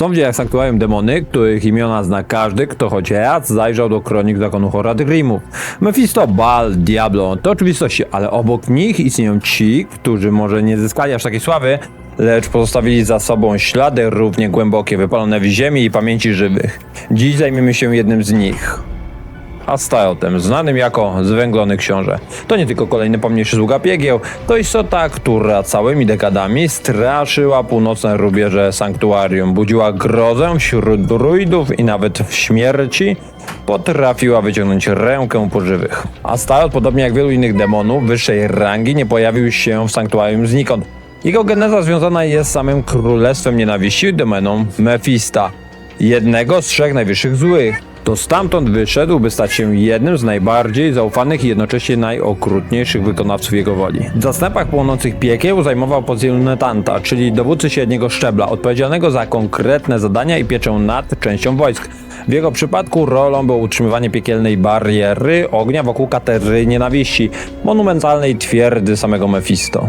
Są w dziejach sanktuarium demony, których imiona zna każdy, kto choć raz zajrzał do kronik zakonu Horady Grimmów. Mephisto, Baal, Diablo to oczywistości, ale obok nich istnieją ci, którzy może nie zyskali aż takiej sławy, lecz pozostawili za sobą ślady równie głębokie, wypalone w ziemi i pamięci żywych. Dziś zajmiemy się jednym z nich. Astarotem, znanym jako Zwęglony Książę. To nie tylko kolejny pomniejszy sługa piegieł, to istota, która całymi dekadami straszyła północne rubieże sanktuarium, budziła grozę wśród druidów i nawet w śmierci potrafiła wyciągnąć rękę pożywych. Astarot, podobnie jak wielu innych demonów wyższej rangi, nie pojawił się w sanktuarium znikąd. Jego geneza związana jest z samym królestwem nienawiści, domeną Mefista, jednego z trzech najwyższych złych. To stamtąd wyszedł, by stać się jednym z najbardziej zaufanych i jednocześnie najokrutniejszych wykonawców jego woli. W zastępach płonących piekieł zajmował pozycję Netanta, czyli dowódcy średniego szczebla, odpowiedzialnego za konkretne zadania i pieczę nad częścią wojsk. W jego przypadku rolą było utrzymywanie piekielnej bariery ognia wokół katery nienawiści, monumentalnej twierdzy samego Mephisto.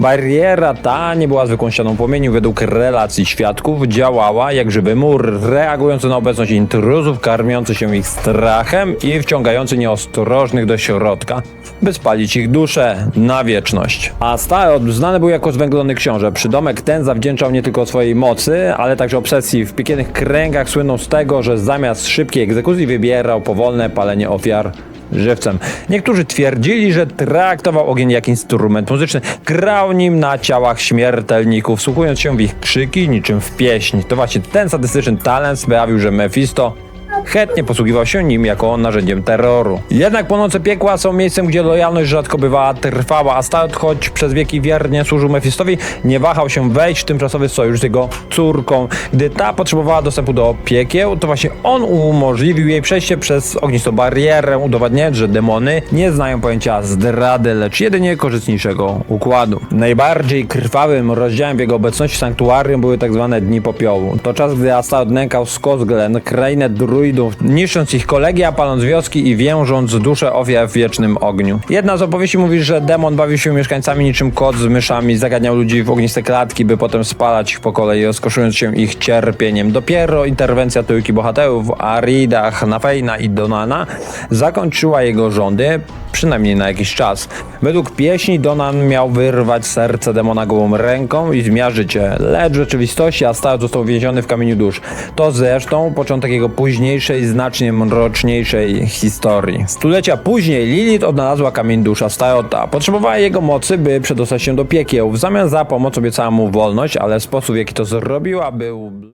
Bariera ta nie była zwykłą ścianą płomieniu. Według relacji świadków działała jak żywy mur, reagujący na obecność intruzów, karmiący się ich strachem i wciągający nieostrożnych do środka, by spalić ich duszę na wieczność. A Starot znany był jako zwęglony książę. Przydomek ten zawdzięczał nie tylko swojej mocy, ale także obsesji. W piekielnych kręgach słynął z tego, że zamiast szybkiej egzekucji wybierał powolne palenie ofiar żywcem. Niektórzy twierdzili, że traktował ogień jak instrument muzyczny, grał nim na ciałach śmiertelników, słuchując się w ich krzyki niczym w pieśń. To właśnie ten sadystyczny talent sprawił, że Mephisto chętnie posługiwał się nim jako narzędziem terroru. Jednak płonące piekła są miejscem, gdzie lojalność rzadko bywała trwała, a Start, choć przez wieki wiernie służył Mephistowi, nie wahał się wejść w tymczasowy sojusz z jego córką. Gdy ta potrzebowała dostępu do piekieł, to właśnie on umożliwił jej przejście przez ognistą barierę, udowadniając, że demony nie znają pojęcia zdrady, lecz jedynie korzystniejszego układu. Najbardziej krwawym rozdziałem w jego obecności w sanktuarium były tak zwane Dni Popiołu. To czas, gdy Astard nękał Skosglen, krainę niszcząc ich kolegia, paląc wioski i wiążąc dusze ofiar w wiecznym ogniu. Jedna z opowieści mówi, że demon bawił się mieszkańcami niczym kot z myszami, zagadniał ludzi w ogniste klatki, by potem spalać ich po kolei, rozkoszując się ich cierpieniem. Dopiero interwencja trójki bohaterów, Aridach, Nafejna i Donana, zakończyła jego rządy, przynajmniej na jakiś czas. Według pieśni Donan miał wyrwać serce demona gołą ręką i zmiażyć je, lecz w rzeczywistości Astard został więziony w kamieniu dusz. To zresztą początek jego późniejszej, znacznie mroczniejszej historii. Stulecia później Lilith odnalazła kamień dusz Astarota. Potrzebowała jego mocy, by przedostać się do piekieł. W zamian za pomoc obiecała mu wolność, ale sposób w jaki to zrobiła był...